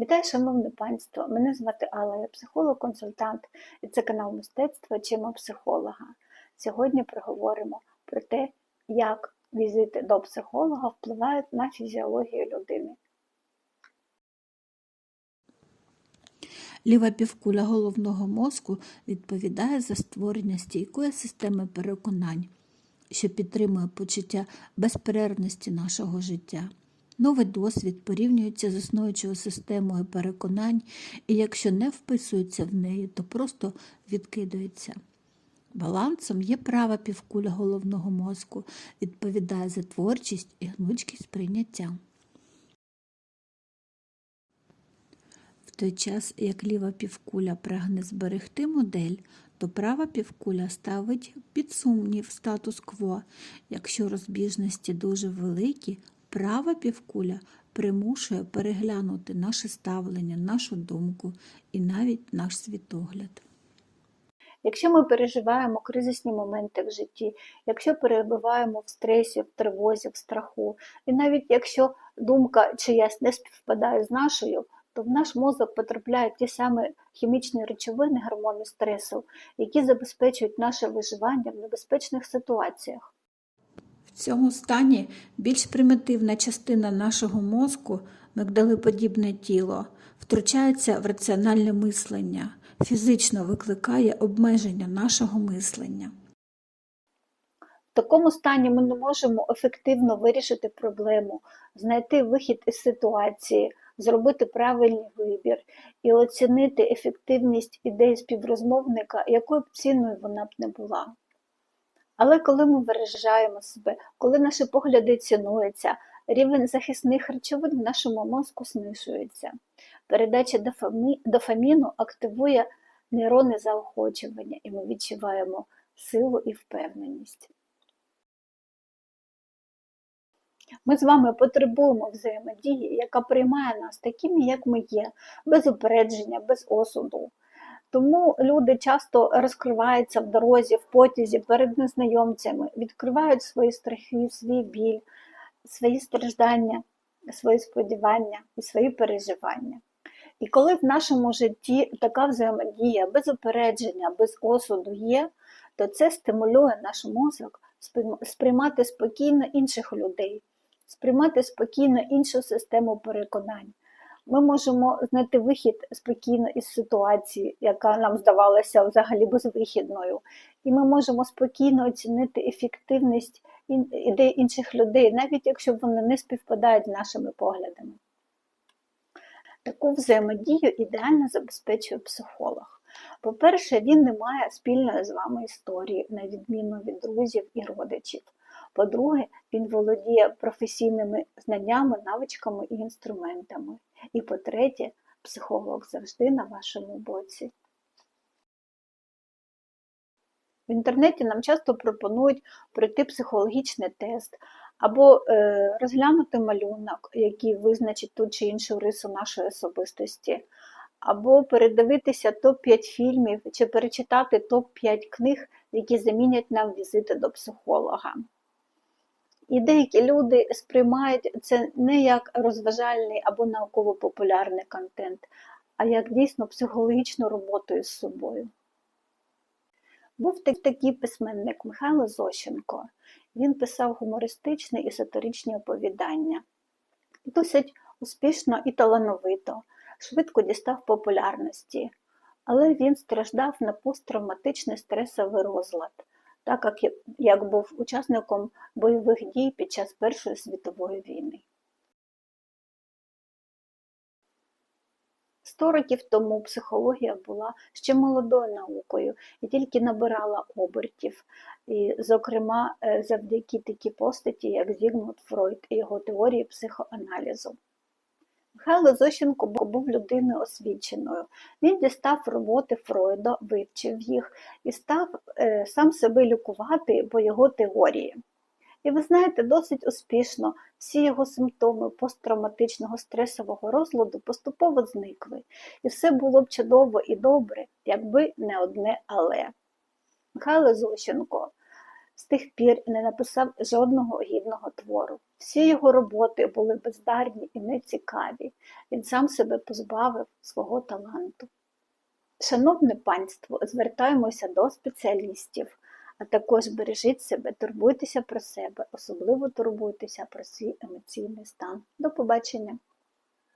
Вітаю, шановне панство! Мене звати Алла, я психолог-консультант, і це канал мистецтва Чима психолога. Сьогодні проговоримо про те, як візити до психолога впливають на фізіологію людини. Ліва півкуля головного мозку відповідає за створення стійкої системи переконань, що підтримує почуття безперервності нашого життя. Новий досвід порівнюється з існуючою системою переконань, і якщо не вписується в неї, то просто відкидується. Балансом є права півкуля головного мозку, відповідає за творчість і гнучкість прийняття. В той час, як ліва півкуля прагне зберегти модель, то права півкуля ставить під сумнів статус-кво. Якщо розбіжності дуже великі, права півкуля примушує переглянути наше ставлення, нашу думку і навіть наш світогляд. Якщо ми переживаємо кризисні моменти в житті, якщо перебуваємо в стресі, в тривозі, в страху, і навіть якщо думка чиясь не співпадає з нашою, то в наш мозок потрапляють ті самі хімічні речовини, гормони стресу, які забезпечують наше виживання в небезпечних ситуаціях. В цьому стані більш примітивна частина нашого мозку, мигдалеподібне тіло, втручається в раціональне мислення, фізично викликає обмеження нашого мислення. В такому стані ми не можемо ефективно вирішити проблему, знайти вихід із ситуації, зробити правильний вибір і оцінити ефективність ідеї співрозмовника, якою б цінною вона б не була. Але коли ми виражаємо себе, коли наші погляди цінуються, рівень захисних речовин в нашому мозку знижується. Передача дофамі- дофаміну активує нейрони заохочування, і ми відчуваємо силу і впевненість. Ми з вами потребуємо взаємодії, яка приймає нас такими, як ми є, без упередження, без осуду. Тому люди часто розкриваються в дорозі, в потязі перед незнайомцями, відкривають свої страхи, свій біль, свої страждання, свої сподівання і свої переживання. І коли в нашому житті така взаємодія без упередження, без осуду є, то це стимулює наш мозок сприймати спокійно інших людей, сприймати спокійно іншу систему переконань. Ми можемо знайти вихід спокійно із ситуації, яка нам здавалася взагалі безвихідною, і ми можемо спокійно оцінити ефективність ідей інших людей, навіть якщо вони не співпадають з нашими поглядами. Таку взаємодію ідеально забезпечує психолог. По-перше, він не має спільної з вами історії, на відміну від друзів і родичів. По-друге, він володіє професійними знаннями, навичками і інструментами. І по-третє, психолог завжди на вашому боці. В інтернеті нам часто пропонують пройти психологічний тест або е, розглянути малюнок, який визначить ту чи іншу рису нашої особистості, або передивитися топ-5 фільмів чи перечитати топ-5 книг, які замінять нам візити до психолога. І деякі люди сприймають це не як розважальний або науково-популярний контент, а як дійсно психологічну роботу із собою. Був такий письменник Михайло Зощенко. Він писав гумористичні і сатиричні оповідання. Досить успішно і талановито, швидко дістав популярності, але він страждав на посттравматичний стресовий розлад, так як, як був учасником бойових дій під час Першої світової війни. Сто років тому психологія була ще молодою наукою і тільки набирала обертів. І, зокрема, е, завдяки такій постаті, як Зігмунд Фройд і його теорії психоаналізу. Михайло Зощенко був людиною освіченою. Він дістав роботи Фройда, вивчив їх і став е, сам себе лікувати по його теорії. І ви знаєте, досить успішно всі його симптоми посттравматичного стресового розладу поступово зникли. І все було б чудово і добре, якби не одне але. Михайло Зощенко з тих пір не написав жодного гідного твору. Всі його роботи були бездарні і нецікаві. Він сам себе позбавив свого таланту. Шановне панство, звертаємося до спеціалістів, а також бережіть себе, турбуйтеся про себе, особливо турбуйтеся про свій емоційний стан. До побачення!